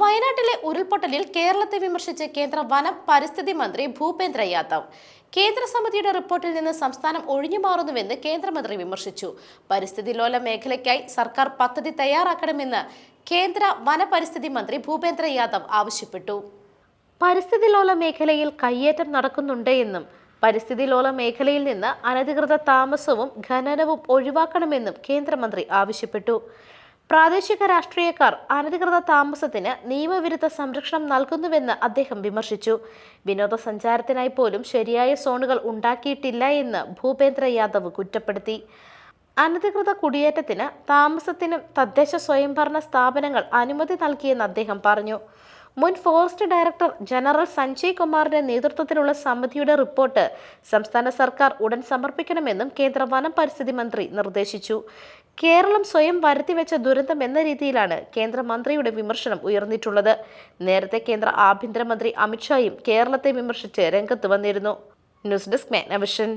വയനാട്ടിലെ ഉരുൾപൊട്ടലിൽ കേരളത്തെ വിമർശിച്ച് കേന്ദ്ര വനം പരിസ്ഥിതി മന്ത്രി ഭൂപേന്ദ്ര യാദവ്. കേന്ദ്ര സമിതിയുടെ റിപ്പോർട്ടിൽ നിന്ന് സംസ്ഥാനം ഒഴിഞ്ഞുമാറുന്നുവെന്ന് കേന്ദ്രമന്ത്രി വിമർശിച്ചു. പരിസ്ഥിതി ലോല മേഖലയ്ക്കായി സർക്കാർ പദ്ധതി തയ്യാറാക്കണമെന്ന് കേന്ദ്ര വനപരിസ്ഥിതി മന്ത്രി ഭൂപേന്ദ്ര യാദവ് ആവശ്യപ്പെട്ടു. പരിസ്ഥിതി ലോല മേഖലയിൽ കയ്യേറ്റം നടക്കുന്നുണ്ട് എന്നും പരിസ്ഥിതി ലോല മേഖലയിൽ നിന്ന് അനധികൃത താമസവും ഖനനവും ഒഴിവാക്കണമെന്നും കേന്ദ്രമന്ത്രി ആവശ്യപ്പെട്ടു. പ്രാദേശിക രാഷ്ട്രീയക്കാർ അനധികൃത താമസത്തിന് നിയമവിരുദ്ധ സംരക്ഷണം നൽകുന്നുവെന്ന് അദ്ദേഹം വിമർശിച്ചു. വിനോദസഞ്ചാരത്തിനായി പോലും ശരിയായ സോണുകൾ ഉണ്ടാക്കിയിട്ടില്ല എന്ന് ഭൂപേന്ദ്ര യാദവ് കുറ്റപ്പെടുത്തി. അനധികൃത കുടിയേറ്റത്തിന് താമസത്തിനും തദ്ദേശ സ്വയംഭരണ സ്ഥാപനങ്ങൾ അനുമതി നൽകിയെന്ന് അദ്ദേഹം പറഞ്ഞു. മുൻ ഫോറസ്റ്റ് ഡയറക്ടർ ജനറൽ സഞ്ജയ് കുമാറിന്റെ നേതൃത്വത്തിലുള്ള സമിതിയുടെ റിപ്പോർട്ട് സംസ്ഥാന സർക്കാർ ഉടൻ സമർപ്പിക്കണമെന്നും കേന്ദ്ര വനം പരിസ്ഥിതി മന്ത്രി നിർദ്ദേശിച്ചു. കേരളം സ്വയം വരുത്തിവെച്ച ദുരന്തം എന്ന രീതിയിലാണ് കേന്ദ്രമന്ത്രിയുടെ വിമർശനം ഉയർന്നിട്ടുള്ളത്. നേരത്തെ കേന്ദ്ര ആഭ്യന്തരമന്ത്രി അമിത്ഷായും കേരളത്തെ വിമർശിച്ച് രംഗത്ത് വന്നിരുന്നു. News desk മാനവിഷൻ